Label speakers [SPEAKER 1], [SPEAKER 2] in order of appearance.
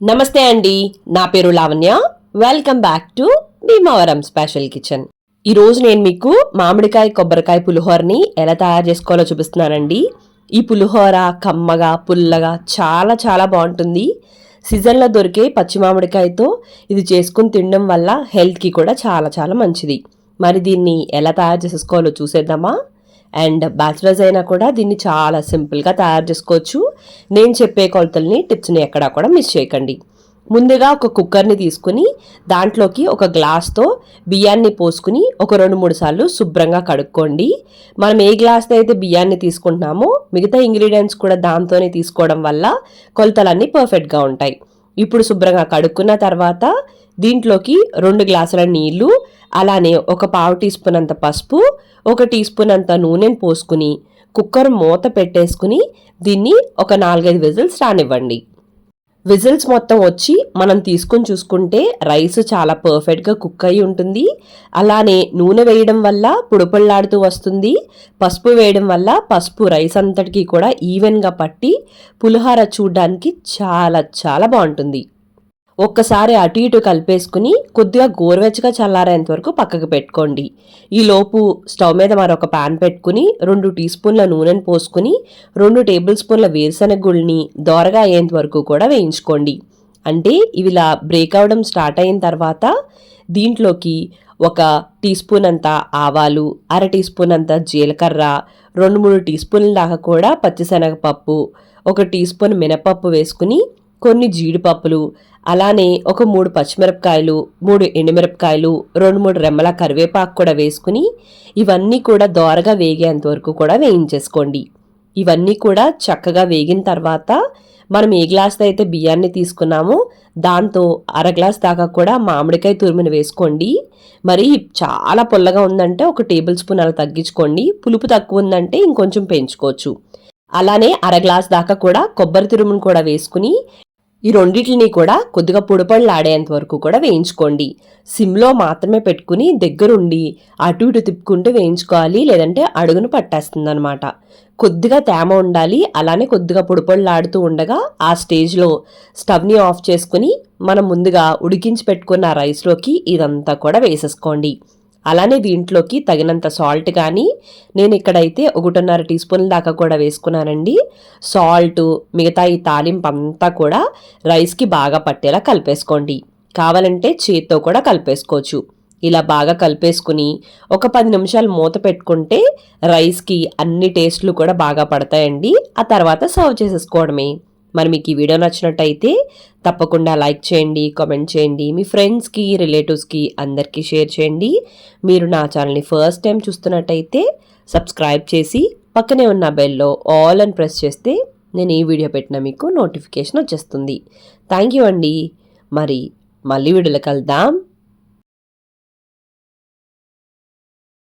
[SPEAKER 1] నమస్తే అండి. నా పేరు Lavanya. Welcome back to Bhimavaram special kitchen ఈరోజు నేను మీకు మామిడికాయ కొబ్బరికాయ పులిహోరని ఎలా తయారు చేసుకోవాలో చూపిస్తున్నానండి. ఈ పులిహోర కమ్మగా పుల్లగా చాలా చాలా బాగుంటుంది. సీజన్లో దొరికే పచ్చి మామిడికాయతో ఇది చేసుకుని తినడం వల్ల హెల్త్కి కూడా చాలా చాలా మంచిది. మరి దీన్ని ఎలా తయారు చేసుకోవాలో చూసేద్దామా? అండ్ బ్యాచిలర్స్ అయినా కూడా దీన్ని చాలా సింపుల్గా తయారు చేసుకోవచ్చు. నేను చెప్పే కొలతల్ని టిప్స్ని ఎక్కడా కూడా మిస్ చేయకండి. ముందుగా ఒక కుక్కర్ని తీసుకుని దాంట్లోకి ఒక గ్లాస్తో బియ్యాన్ని పోసుకుని ఒక రెండు మూడు సార్లు శుభ్రంగా కడుక్కోండి. మనం ఏ గ్లాస్తో అయితే బియ్యాన్ని తీసుకుంటున్నామో మిగతా ఇంగ్రీడియంట్స్ కూడా దాంతోనే తీసుకోవడం వల్ల కొలతలన్నీ పర్ఫెక్ట్గా ఉంటాయి. ఇప్పుడు శుభ్రంగా కడుక్కున్న తర్వాత దీంట్లోకి రెండు గ్లాసుల నీళ్ళు అలానే ఒక పావు టీ స్పూన్ అంత పసుపు ఒక టీ స్పూన్ అంత నూనెను పోసుకుని కుక్కర్ మూత పెట్టేసుకుని దీన్ని ఒక నాలుగైదు విజిల్స్ రానివ్వండి. విజిల్స్ మొత్తం వచ్చి మనం తీసుకుని చూసుకుంటే రైస్ చాలా పర్ఫెక్ట్గా కుక్ అయి ఉంటుంది. అలానే నూనె వేయడం వల్ల పుడుపళ్ళాడుతూ వస్తుంది. పసుపు వేయడం వల్ల పసుపు రైస్ అంతటికీ కూడా ఈవెన్గా పట్టి పులిహార చూడడానికి చాలా చాలా బాగుంటుంది. ఒక్కసారి అటు ఇటు కలిపేసుకుని కొద్దిగా గోరువెచ్చగా చల్లారేంత వరకు పక్కకు పెట్టుకోండి. ఈ లోపు స్టవ్ మీద మరొక పాన్ పెట్టుకుని రెండు టీ స్పూన్ల నూనెను పోసుకుని రెండు టేబుల్ స్పూన్ల వేరుశనగ గుళ్ళని దోరగా అయ్యేంత వరకు కూడా వేయించుకోండి. అంటే ఇవి ఇలా బ్రేక్ అవడం స్టార్ట్ అయిన తర్వాత దీంట్లోకి ఒక టీ స్పూన్ అంత ఆవాలు అర టీ స్పూన్ అంత జీలకర్ర రెండు మూడు టీ స్పూన్ల దాకా కూడా పచ్చిశనగపప్పు ఒక టీ స్పూన్ మినపప్పు వేసుకుని కొన్ని జీడిపప్పులు అలానే ఒక మూడు పచ్చిమిరపకాయలు మూడు ఎండుమిరపకాయలు రెండు మూడు రెమ్మల కరివేపాకు కూడా వేసుకుని ఇవన్నీ కూడా దోరగా వేగేంత వరకు కూడా వేయించేసుకోండి. ఇవన్నీ కూడా చక్కగా వేగిన తర్వాత మనం ఏ గ్లాస్తో అయితే బియ్యాన్ని తీసుకున్నామో దాంతో అర గ్లాస్ దాకా కూడా మామిడికాయ తురుమును వేసుకోండి. మరి చాలా పుల్లగా ఉందంటే ఒక టేబుల్ స్పూన్ అలా తగ్గించుకోండి. పులుపు తక్కువ ఉందంటే ఇంకొంచెం పెంచుకోవచ్చు. అలానే అర గ్లాస్ దాకా కూడా కొబ్బరి తురుమును కూడా వేసుకుని ఈ రెండింటిని కూడా కొద్దిగా పొడిపళ్ళాడేంత వరకు కూడా వేయించుకోండి. సిమ్లో మాత్రమే పెట్టుకుని దగ్గరుండి అటు ఇటు తిప్పుకుంటూ వేయించుకోవాలి లేదంటే అడుగును పట్టేస్తుంది అనమాట కొద్దిగా తేమ ఉండాలి అలానే కొద్దిగా పొడిపళ్ళాడుతూ ఉండగా ఆ స్టేజ్లో స్టవ్ని ఆఫ్ చేసుకుని మనం ముందుగా ఉడికించి పెట్టుకున్న రైస్లోకి ఇదంతా కూడా వేసేసుకోండి. అలానే దీంట్లోకి తగినంత సాల్ట్ కానీ నేను ఇక్కడైతే ఒకటిన్నర టీ స్పూన్ల దాకా కూడా వేసుకున్నానండి. సాల్ట్ మిగతా ఈ తాలింపు అంతా కూడా రైస్కి బాగా పట్టేలా కలిపేసుకోండి. కావాలంటే చేత్తో కూడా కలిపేసుకోవచ్చు. ఇలా బాగా కలిపేసుకుని ఒక పది నిమిషాలు మూత పెట్టుకుంటే రైస్కి అన్ని టేస్ట్లు కూడా బాగా పడతాయండి. ఆ తర్వాత సర్వ్ చేసేసుకోవడమే. మరి మీకు ఈ వీడియో నచ్చినట్టయితే తప్పకుండా లైక్ చేయండి కామెంట్ చేయండి మీ ఫ్రెండ్స్కి రిలేటివ్స్కి అందరికీ షేర్ చేయండి. మీరు నా ఛానల్ని ఫస్ట్ టైం చూస్తున్నట్టయితే సబ్స్క్రైబ్ చేసి పక్కనే ఉన్న బెల్లో ఆల్ అని ప్రెస్ చేస్తే నేను ఈ వీడియో పెట్టిన మీకు నోటిఫికేషన్ వచ్చేస్తుంది. థ్యాంక్ యూ అండి. మరి మళ్ళీ వీడియోలో కలుద్దాం.